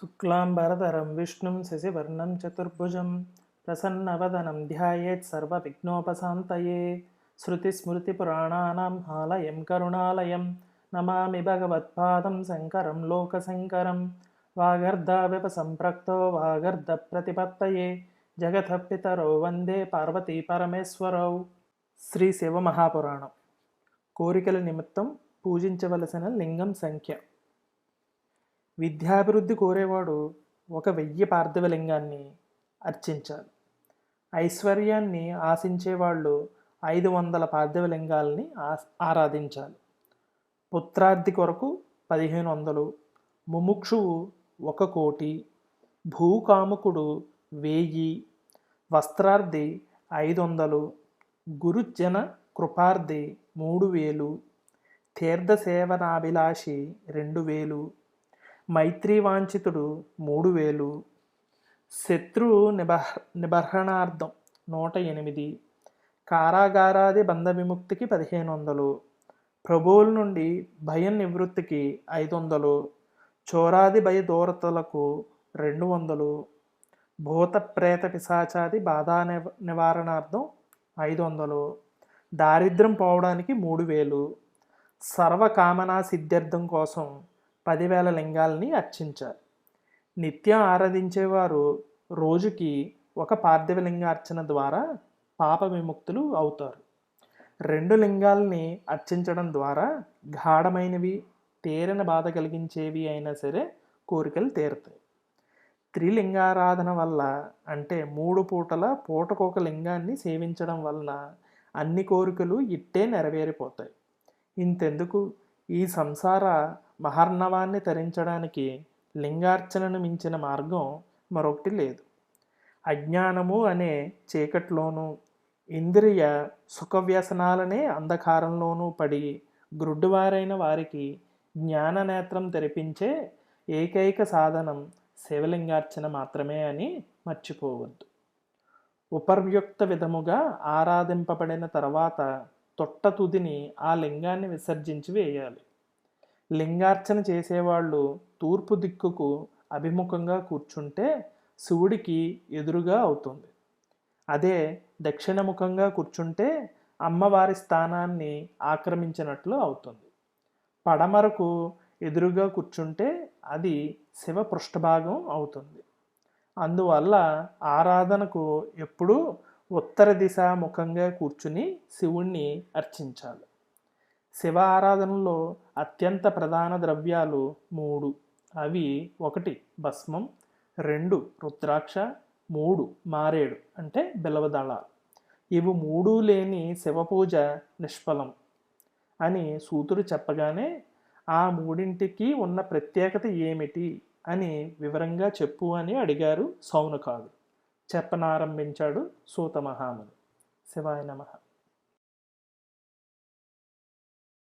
శుక్లాంబరధరం విష్ణుం శశివర్ణం చతుర్భుజం ప్రసన్నవదనం ధ్యాయేత్ సర్వవిఘ్నోపశాంతయే. శృతిస్మృతిపురాణానాం హాలయం కరుణాలయం. నమామి భగవత్పాదం శంకరం లోకశంకరం. వాగర్ధావ్యపసంప్రక్తో వాగర్ధప్రతిపత్తయే. జగత పితరో వందే పార్వతీ పరమేశ్వరౌ. శ్రీ శివమహాపురాణం. కోరికల నిమిత్తం పూజించవలసిన లింగం సంఖ్య. విద్యాభివృద్ధి కోరేవాడు ఒక వెయ్యి పార్థివలింగాన్ని అర్చించాలి. ఐశ్వర్యాన్ని ఆశించేవాళ్ళు ఐదు వందల పార్థివలింగాల్ని ఆ- ఆరాధించాలి. పుత్రార్థి కొరకు పదిహేను వందలు ముముక్షువు ఒక కోటి భూకాముకుడు వెయ్యి వస్త్రార్థి ఐదు వందలు గురుజన కృపార్థి మూడు వేలు తీర్థసేవనాభిలాషి రెండు వేలు మైత్రివాంఛితుడు మూడు వేలు. శత్రు నిబహ నిబర్హణార్థం నూట ఎనిమిది. కారాగారాది బంధ విముక్తికి పదిహేను వందలు. ప్రభువుల నుండి భయం నివృత్తికి ఐదు వందలు. చోరాది భయ దూరతలకు రెండు వందలు. భూత ప్రేత పిశాచాది బాధా నివారణార్థం ఐదు వందలు. దారిద్ర్యం పోవడానికి మూడు వేలు. సర్వకామనా సిద్ధార్థం కోసం పదివేల లింగాల్ని అర్చించారు. నిత్యం ఆరాధించేవారు రోజుకి ఒక పార్థివ లింగార్చన ద్వారా పాప విముక్తులు అవుతారు. రెండు లింగాల్ని అర్చించడం ద్వారా గాఢమైనవి తేరిన బాధ కలిగించేవి అయినా సరే కోరికలు తీరుతాయి. త్రిలింగారాధన వల్ల అంటే మూడు పూటల పూటకొక లింగాన్ని సేవించడం వలన అన్ని కోరికలు ఇట్టే నెరవేరిపోతాయి. ఇంతెందుకు? ఈ సంసార మహర్ణవాన్ని తరించడానికి లింగార్చనను మించిన మార్గం మరొకటి లేదు. అజ్ఞానము అనే చీకట్లోనూ ఇంద్రియ సుఖవ్యసనాలనే అంధకారంలోనూ పడి గ్రుడ్డువారైన వారికి జ్ఞాననేత్రం తెరిపించే ఏకైక సాధనం శివలింగార్చన మాత్రమే అని మర్చిపోవద్దు. ఉపర్యుక్త విధముగా ఆరాధింపబడిన తర్వాత తొట్ట తుదిని ఆ లింగాన్ని విసర్జించి వేయాలి. లింగార్చన చేసేవాళ్ళు తూర్పు దిక్కుకు అభిముఖంగా కూర్చుంటే శివుడికి ఎదురుగా అవుతుంది. అదే దక్షిణముఖంగా కూర్చుంటే అమ్మవారి స్థానాన్ని ఆక్రమించినట్లు అవుతుంది. పడమరకు ఎదురుగా కూర్చుంటే అది శివ పృష్ఠభాగం అవుతుంది. అందువల్ల ఆరాధనకు ఎప్పుడూ ఉత్తర దిశ ముఖంగా కూర్చుని శివుణ్ణి అర్చించాలి. శివ ఆరాధనలో అత్యంత ప్రధాన ద్రవ్యాలు మూడు. అవి ఒకటి భస్మం రెండు రుద్రాక్ష మూడు మారేడు అంటే బిలవదళాలు. ఇవి మూడు లేని శివ పూజ నిష్ఫలం అని సూతుడు చెప్పగానే ఆ మూడింటికి ఉన్న ప్రత్యేకత ఏమిటి అని వివరంగా చెప్పు అని అడిగారు సౌనకాడు చెప్పనారంభించాడు సూత మహాముని శివాయ నమః.